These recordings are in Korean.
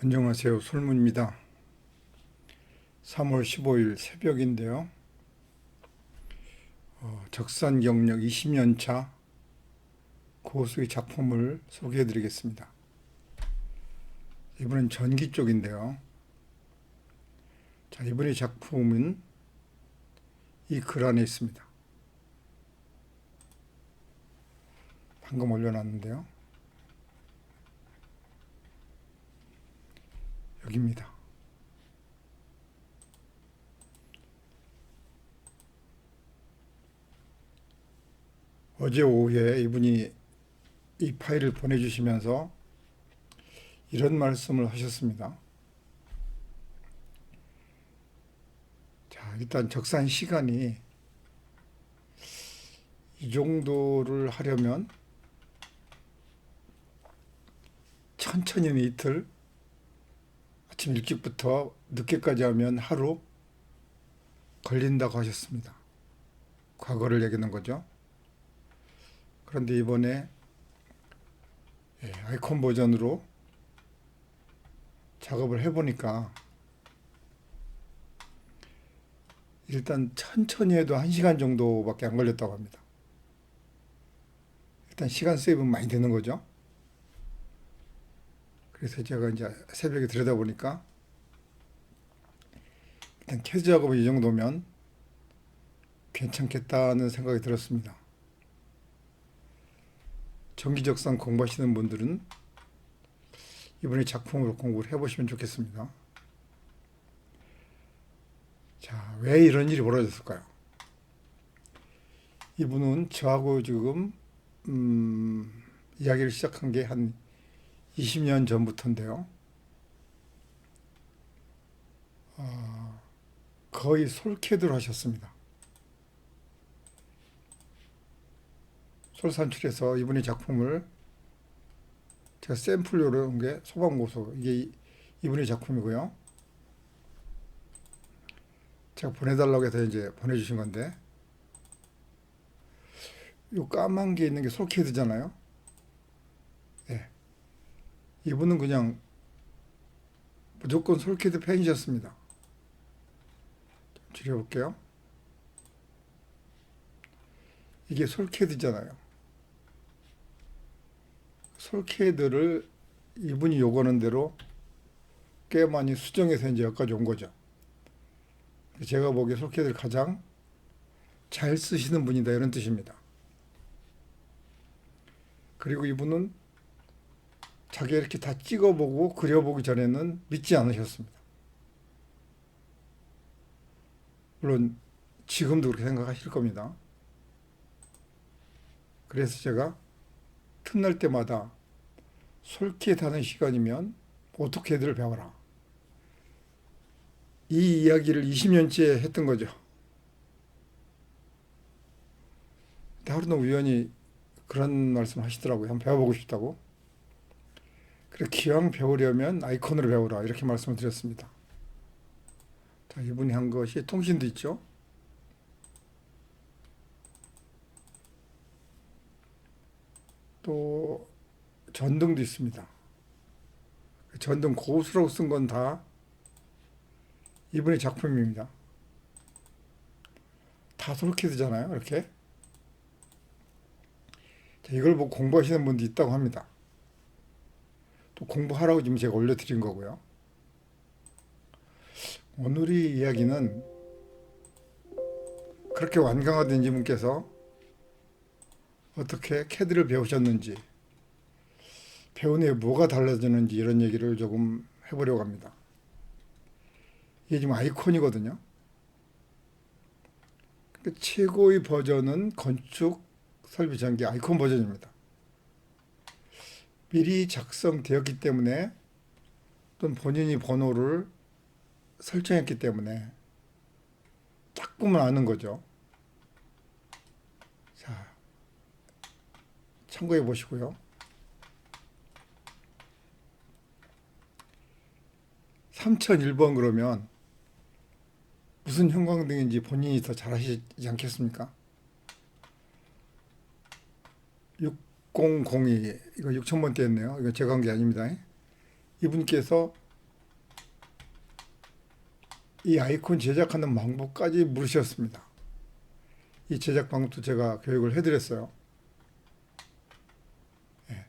안녕하세요. 솔무입니다. 3월 15일 새벽인데요. 어, 적산 경력 20년 차 고수의 작품을 소개해 드리겠습니다. 이번엔 전기 쪽인데요. 자, 이번의 작품은 이 글 안에 있습니다. 방금 올려놨는데요. 여기입니다. 어제 오후에 이분이 이 파일을 보내주시면서 이런 말씀을 하셨습니다. 자, 일단 적산 시간이 이 정도를 하려면 천천히는 이틀, 아침 일찍부터 늦게까지 하면 하루 걸린다고 하셨습니다. 과거를 얘기하는 거죠. 그런데 이번에 예, 아이콘 버전으로 작업을 해보니까 일단 천천히 해도 한 시간 정도밖에 안 걸렸다고 합니다. 일단 시간 세이브 많이 되는 거죠. 그래서 제가 이제 새벽에 들여다보니까 일단 캐즈 작업이 이 정도면 괜찮겠다는 생각이 들었습니다. 전기적상 공부하시는 분들은 이번에 작품으로 공부를 해보시면 좋겠습니다. 자, 왜 이런 일이 벌어졌을까요? 이분은 저하고 지금 음, 이야기를 시작한 게한 20년 전부터인데요. 어, 거의 솔캐드로 하셨습니다. 솔산출에서 이분의 작품을 제가 샘플료로 온 게 소방고소 이게 이- 이분의 작품이고요. 제가 보내달라고 해서 이제 보내주신 건데 요 까만 게 있는 게 솔캐드잖아요. 예. 이분은 그냥 무조건 솔캐드 팬이셨습니다. 좀 줄여볼게요. 이게 솔캐드잖아요. 솔캐드를 이분이 요구하는 대로 꽤 많이 수정해서 이제 여기까지 온 거죠. 제가 보기에 솔캐드를 가장 잘 쓰시는 분이다 이런 뜻입니다. 그리고 이분은 자기가 이렇게 다 찍어보고 그려보기 전에는 믿지 않으셨습니다. 물론 지금도 그렇게 생각하실 겁니다. 그래서 제가 틈날 때마다 솔깃 하는 시간이면 오토캐드를 배워라. 이 이야기를 20년째 했던 거죠. 하루는 우연히 그런 말씀 하시더라고요. 한번 배워보고 싶다고. 그래 기왕 배우려면 아이콘으로 배우라 이렇게 말씀을 드렸습니다. 자, 이분이 한 것이 통신도 있죠. 또 전등도 있습니다. 전등 고수라고 쓴건 다 이분의 작품입니다. 다 솔캐드잖아요. 이렇게. 자, 이걸 보고 공부하시는 분도 있다고 합니다. 또 공부하라고 지금 제가 올려드린 거고요. 오늘의 이야기는 그렇게 완강하던 이분께서 어떻게 캐드를 배우셨는지 배운 후에 뭐가 달라지는지 이런 얘기를 조금 해보려고 합니다. 이게 지금 아이콘이거든요. 최고의 버전은 건축 설비 전기 아이콘 버전입니다. 미리 작성되었기 때문에 또는 본인이 번호를 설정했기 때문에 딱 보면 아는 거죠. 자, 참고해 보시고요. 3001번 그러면 무슨 형광등인지 본인이 더 잘하시지 않겠습니까? 6002 이거 6000번대였네요. 이거 제가 한 게 아닙니다. 이분께서 이 아이콘 제작하는 방법까지 물으셨습니다. 이 제작 방법도 제가 교육을 해드렸어요. 예,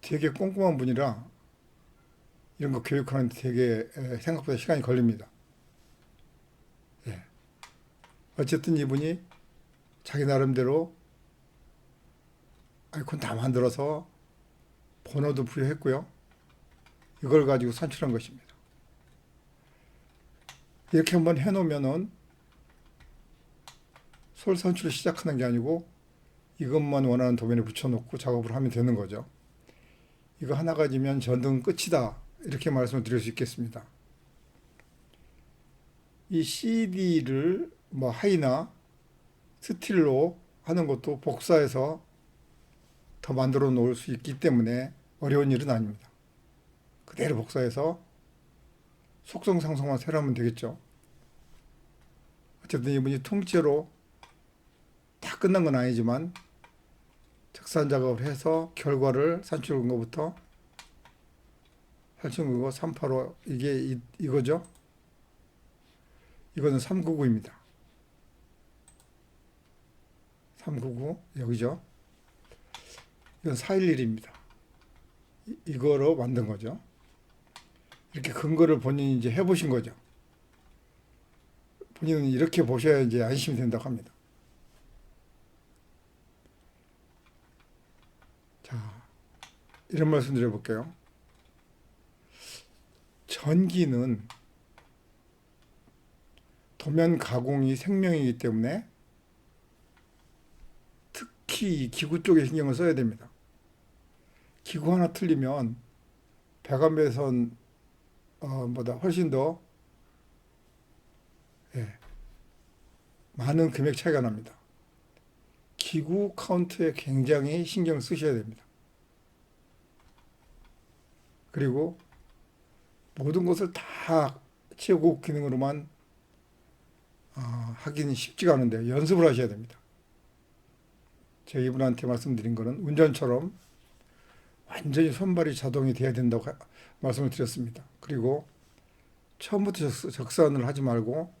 되게 꼼꼼한 분이라 이런 거 교육하는데 되게 에, 생각보다 시간이 걸립니다. 예. 어쨌든 이분이 자기 나름대로 아이콘 다 만들어서 번호도 부여했고요. 이걸 가지고 산출한 것입니다. 이렇게 한번 해놓으면은 솔 산출을 시작하는 게 아니고 이것만 원하는 도면에 붙여놓고 작업을 하면 되는 거죠. 이거 하나 가지면 전등 끝이다. 이렇게 말씀을 드릴 수 있겠습니다. 이 CD를 뭐 하이나 스틸로 하는 것도 복사해서 더 만들어 놓을 수 있기 때문에 어려운 일은 아닙니다. 그대로 복사해서 속성 상성만 새로 하면 되겠죠. 어쨌든 이분이 통째로 다 끝난 건 아니지만 적산 작업을 해서 결과를 산출한 것부터 산출한 거385 이게 이, 이거죠. 이거는 399입니다. 399 여기죠. 이건 411입니다. 이거로 만든 거죠. 이렇게 근거를 본인이 이제 해보신 거죠. 본인은 이렇게 보셔야 이제 안심이 된다고 합니다. 자, 이런 말씀 드려볼게요. 전기는 도면 가공이 생명이기 때문에 특히 이 기구 쪽에 신경을 써야 됩니다. 기구 하나 틀리면 배관배선 어, 보다 훨씬 더 예, 많은 금액 차이가 납니다. 기구 카운트에 굉장히 신경 쓰셔야 됩니다. 그리고 모든 것을 다 최고 기능으로만 어, 하기는 쉽지가 않은데 연습을 하셔야 됩니다. 제가 이분한테 말씀드린 거는 운전처럼 완전히 손발이 자동이 돼야 된다고 하- 말씀을 드렸습니다. 그리고 처음부터 적- 적산을 하지 말고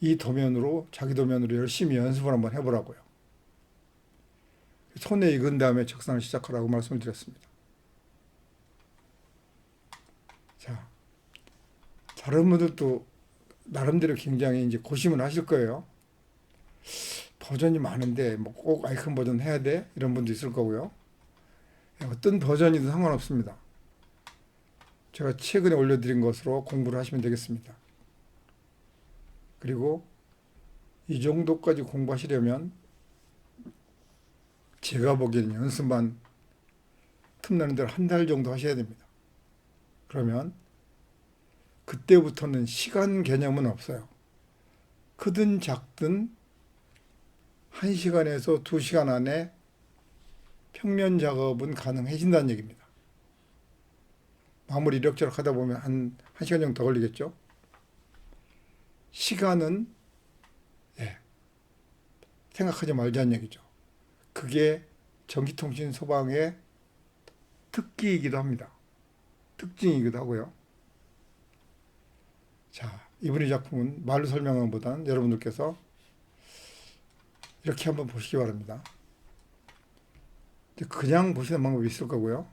이 도면으로 자기 도면으로 열심히 연습을 한번 해보라고요. 손에 익은 다음에 적산을 시작하라고 말씀을 드렸습니다. 자, 다른 분들도 나름대로 굉장히 이제 고심을 하실 거예요. 버전이 많은데 뭐 꼭 아이콘 버전 해야 돼 이런 분도 있을 거고요. 어떤 버전이든 상관없습니다. 제가 최근에 올려드린 것으로 공부를 하시면 되겠습니다. 그리고 이 정도까지 공부하시려면 제가 보기에는 연습만 틈나는 대로 한 달 정도 하셔야 됩니다. 그러면 그때부터는 시간 개념은 없어요. 크든 작든 1시간에서 2시간 안에 평면 작업은 가능해진다는 얘기입니다. 마무리 이력저력 하다 보면 한 1시간 정도 더 걸리겠죠? 시간은 예, 생각하지 말자는 얘기죠. 그게 전기통신 소방의 특기이기도 합니다. 특징이기도 하고요. 자, 이분의 작품은 말로 설명하는 보다는 여러분들께서 이렇게 한번 보시기 바랍니다. 그냥 보시는 방법이 있을 거고요.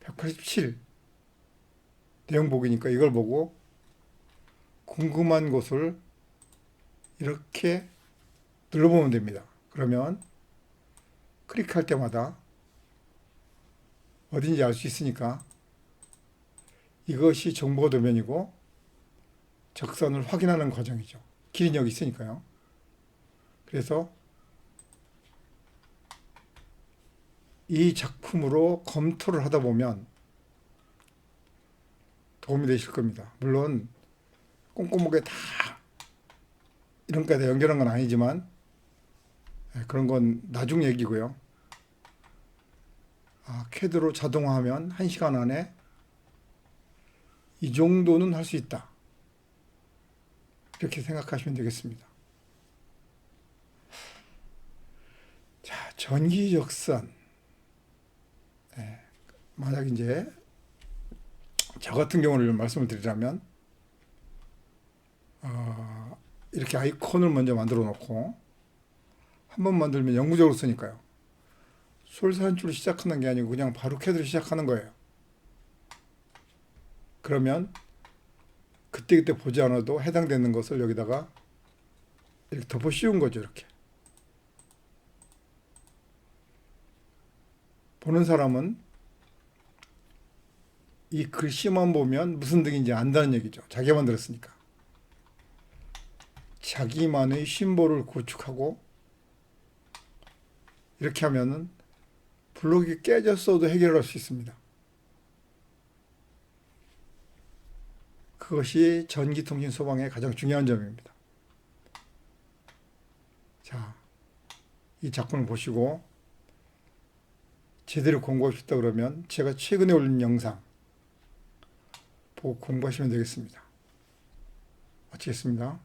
187 내용 보기니까 이걸 보고 궁금한 곳을 이렇게 눌러보면 됩니다. 그러면 클릭할 때마다 어딘지 알 수 있으니까 이것이 정보 도면이고 적선을 확인하는 과정이죠. 길이 여기 있으니까요. 그래서 이 작품으로 검토를 하다 보면 도움이 되실 겁니다. 물론 꼼꼼하게 다 이런 까지 연결한 건 아니지만 예, 그런 건 나중 얘기고요. 아, 캐드로 자동화하면 1시간 안에 이 정도는 할 수 있다. 이렇게 생각하시면 되겠습니다. 자, 전기적산. 예, 만약 이제 저 같은 경우를 말씀을 드리자면 어, 이렇게 아이콘을 먼저 만들어 놓고 한 번 만들면 영구적으로 쓰니까요. 솔선줄로 시작하는 게 아니고 그냥 바로 캐드로 시작하는 거예요. 그러면 그때그때 보지 않아도 해당되는 것을 여기다가 이렇게 덮어 씌운 거죠, 이렇게. 보는 사람은 이 글씨만 보면 무슨 등인지 안다는 얘기죠. 자기가 만들었으니까. 자기만의 심볼을 구축하고 이렇게 하면은 블록이 깨졌어도 해결할 수 있습니다. 그것이 전기통신 소방의 가장 중요한 점입니다. 자, 이 작품을 보시고 제대로 공부하고 싶다 그러면 제가 최근에 올린 영상 보고 공부하시면 되겠습니다. 마치겠습니다.